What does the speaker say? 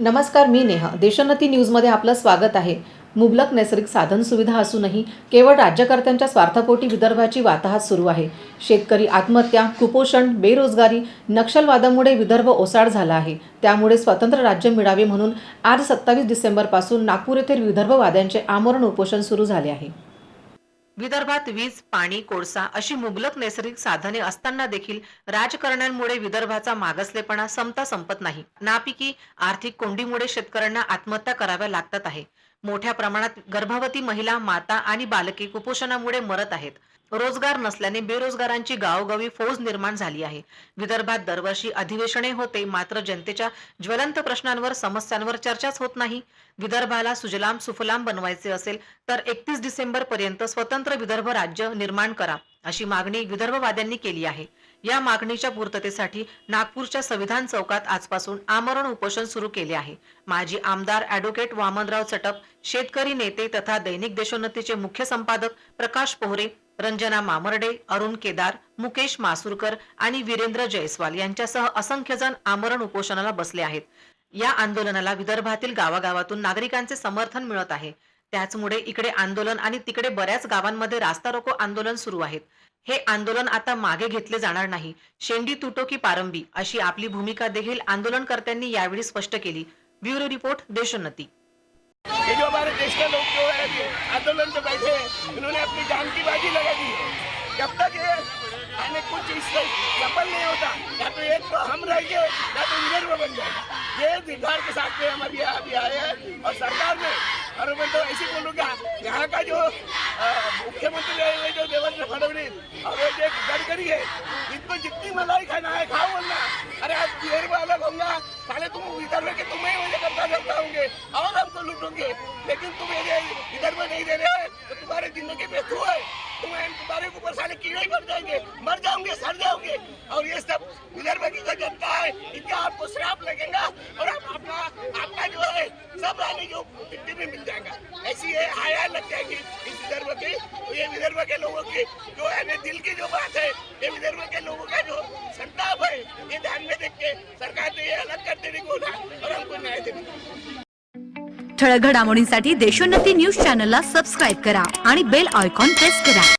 नमस्कार मी नेहा. देशोन्नती न्यूजमध्ये आपलं स्वागत आहे. मुबलक नैसर्गिक साधन सुविधा असूनही केवळ राज्यकर्त्यांच्या स्वार्थापोटी विदर्भाची वाताहत सुरू आहे. शेतकरी आत्महत्या कुपोषण बेरोजगारी नक्षलवादामुळे विदर्भ ओसाड झाला आहे. त्यामुळे स्वतंत्र राज्य मिळावे म्हणून आज सत्तावीस डिसेंबरपासून नागपूर येथील विदर्भवाद्यांचे आमरण उपोषण सुरू झाले आहे. विदर्भात वीज पाणी कोळसा अशी मुबलक नैसर्गिक साधने असताना देखील राजकारण्यांमुळे विदर्भाचा मागासलेपणा संपता संपत नाही. नापिकी आर्थिक कोंडीमुळे शेतकऱ्यांना आत्महत्या कराव्या लागतात आहे. मोठ्या प्रमाणात गर्भवती महिला माता आणि बालके कुपोषणामुळे मरत आहेत. रोजगार नसल्याने बेरोजगारांची गावोगावी फौज निर्माण झाली आहे. विदर्भात दरवर्षी अधिवेशने होते मात्र जनतेच्या ज्वलंत प्रश्नांवर समस्यांवर चर्चाच होत नाही. विदर्भाला सुजलाम सुफलाम बनवायचे असेल तर एकतीस डिसेंबर पर्यंत स्वतंत्र विदर्भ राज्य निर्माण करा. अशी मागणी विदर्भवाद्यांनी केली आहे. या मागणीच्या पूर्ततेसाठी नागपूरच्या संविधान चौकात आजपासून आमरण उपोषण सुरू केले आहे. माजी आमदार ॲडव्होकेट वामनराव चटप शेतकरी नेते तथा दैनिक देशोन्नतीचे मुख्य संपादक प्रकाश पोहरे रंजना मामर्डे अरुण केदार मुकेश मासुरकर आणि वीरेंद्र जयस्वाल यांच्यासह असंख्य जण आमरण उपोषणाला बसले आहेत. या आंदोलनाला विदर्भातील गावागावातून नागरिकांचे समर्थन मिळत आहे. त्याचमुळे इकडे आंदोलन आणि तिकडे बऱ्याच गावांमध्ये रास्ता रोको आंदोलन सुरू आहेत. हे आंदोलन आता मागे घेतले जाणार नाही. शेंडी तुटो की पारंबी अशी आपली भूमिका देखील आंदोलनकर्त्यांनी यावेळी स्पष्ट केली. Bureau report Deshonnati. ये जो हमारे देश के लोग जो है आंदोलन पे बैठे हैं, इन्होंने अपनी जान की बाजी लगा दी जब तक ये हमें कुछ इससे सफल नहीं होता या तो एक तो हम रहेंगे या तो विदर्भ बन जाएगा ये निर्धार के साथ में हमारी देवेंद्र फडणवीस और ये जो गडकरी है। इनको जितनी मलाई खाना है, खाओ बोलना अरे आज विदर्भ अलग होगा साले तुम विदर्भ के तुम्हें मुझे करता करता होंगे। और हमको लूटोगे। लेकिन तुम ये विदर्भ नहीं दे रहे तो तुम्हारे ज़िंदगी में थू है तुम्हें तुम्हारे ऊपर साले कीड़े पड़ जाएँगे। मर जाओगे सड़ जाओगे और ये सब विदर्भ की जो जनता है, इनका आपको श्राप लगेगा। और आप अपना, आपका जो है, सब रानी जो मिट्टी में मिल जाएगा। ऐसी है हाया लग जाएगी। विदर्भ के लोगों की जो है ना दिल की जो बात है ये विदर्भ के लोगों का जो संताप है ये ध्यान में देख के सरकार ने ये अलग कर देने को और हमको न्याय देने ठळक घडामोडींसाठी देशोन्नती न्यूज चॅनलला सबस्क्राईब करा आणि बेल आयकॉन प्रेस करा.